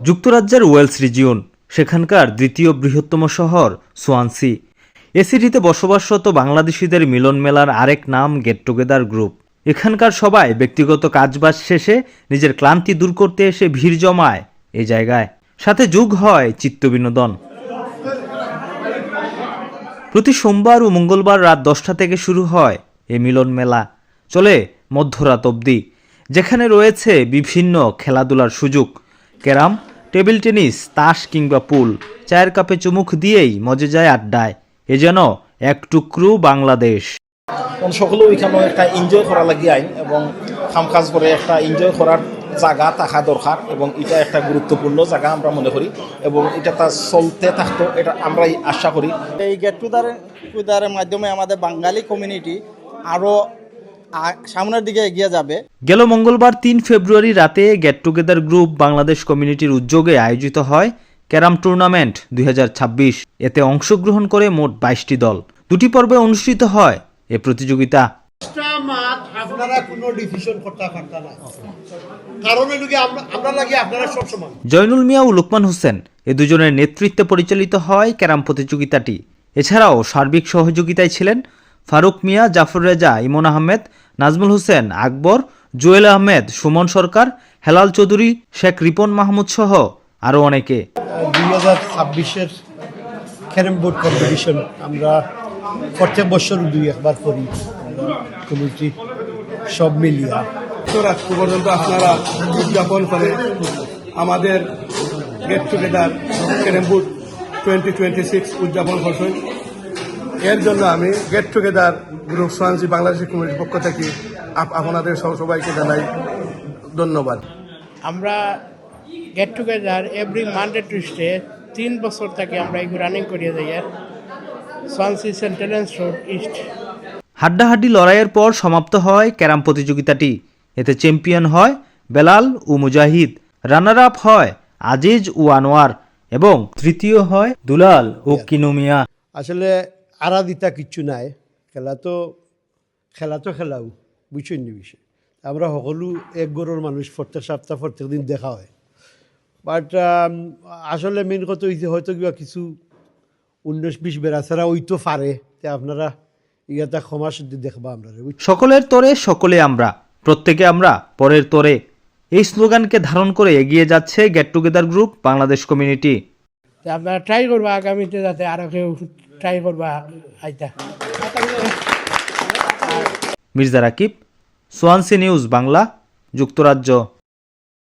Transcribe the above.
যুক্তরাজ্যের Wales region, সেখানকার দ্বিতীয় বৃহত্তম শহর সোয়ানসি। এ সিটিতে বসবাসরত বাংলাদেশিদের মিলন মেলার আরেক নাম গেট টুগেদার গ্রুপ এখানকার সবাই ব্যক্তিগত কাজবাজ শেষে নিজের ক্লান্তি দূর করতে এসে ভিড় জমায় এই জায়গায়। সাথে যোগ হয় চিত্তবিনোদন প্রতি সোমবার ও মঙ্গলবার রাত দশটা থেকে শুরু হয় এ মিলন মেলা। চলে মধ্যরাত অবধি। যেখানে রয়েছে বিভিন্ন খেলাধুলার সুযোগ। ক্যারাম টেবিল টেনিস তাস কিংবা পুল চায়ের কাপে চুমুক দিয়েই মজে যায় আড্ডায়। এ যেন এক টুকরো বাংলাদেশ। সকলেও এখানে একটা এনজয় করা লাগি আইন এবং কাম কাজ করে একটা এনজয় করার জায়গা থাকা দরকার এবং এটা একটা গুরুত্বপূর্ণ জায়গা আমরা মনে করি এবং এটা তার চলতে থাকতো এটা আমরাই আশা করি। এই গেট টুদার টুদারের মাধ্যমে আমাদের বাঙালি কমিউনিটি আরও সামনের দিকে এগিয়ে যাবে। গেল মঙ্গলবার তিন ফেব্রুয়ারি রাতে গেট টুগেদার গ্রুপ বাংলাদেশ কমিউনিটির উদ্যোগে আয়োজিত হয় ক্যারাম টুর্নামেন্ট দু হাজার ছাব্বিশ। এতে অংশগ্রহণ করে মোট বাইশটি দল। দুটি পর্বে অনুষ্ঠিত হয় এ প্রতিযোগিতা। আপনারা কোনো ডিসিশন করতে পারতেন না। কারণ হলো কি আমরা আমরা লাগি আপনারা সবসময় জয়নুল মিয়া ও লুকমান হোসেন এ দুজনের নেতৃত্বে পরিচালিত হয় ক্যারাম প্রতিযোগিতাটি। এছাড়াও সার্বিক সহযোগিতায় ছিলেন ফারুক মিয়া জাফর রেজা ইমন আহমেদ নাজমুল হোসেন আকবর জুয়েল আহমেদ সুমন সরকার হেলাল চৌধুরী শেখ রিপন মাহমুদ সহ আরও অনেকে। দুই হাজার ছাব্বিশের ক্যারেম বোর্ড কম্পিটিশন আমরা প্রত্যেক বছর দুই একবার করি। কমিটি সব মিলিয়া। রাত্রি পর্যন্ত আপনারা উদযাপন করে আমাদের get together carrom board twenty twenty six উদযাপন করছেন। এর জন্য আমি গেট টুগেদার গ্রুপ সোয়ানসি বাংলাদেশের কমিটির পক্ষ থেকে আপ- আপনাদের সব সবাইকে জানাই ধন্যবাদ। আমরা get together every Monday Tuesday তিন বছর থেকে আমরা এই রানিং করিয়ে যাই আর সোয়ানসি সেন্টেন্স রোড ইস্ট হাড্ডাহাড্ডি লড়াইয়ের পর সমাপ্ত হয় ক্যারাম প্রতিযোগিতাটি। এতে চ্যাম্পিয়ন হয় বেলাল ও মুজাহিদ। রানার আপ হয় আজিজ ও আনোয়ার এবং তৃতীয় হয় দুলাল ও কিনুমিয়া। আসলে আড়া দিতা কিচ্ছু নাই। খেলা তো খেলা তো খেলাও, বুঝছেন নি বিষয়? আমরা সকলো এক গরুর মানুষ, প্রত্যেক সপ্তাহ, প্রত্যেক দিন দেখা হয়। বাট আসলে মেন কথা হইছে, হয়তো কিবা কিছু উনিশ বিশ বেড়া ছাড়া ওই তো পারে, তে আপনারা ইয়াটা ক্ষমা সুদ্ধি দেখবা আমরা। সকলের তরে সকলে আমরা, প্রত্যেকে আমরা, পরের তরে। এই স্লোগানকে ধারণ করে এগিয়ে যাচ্ছে get together group Bangladesh community. আপনারা ট্রাই করবা আগামীতে যাতে আরও কেউ ট্রাই করবা, আইতা। মির্জা রাকিব, সোয়ানসি নিউজ বাংলা, যুক্তরাজ্য।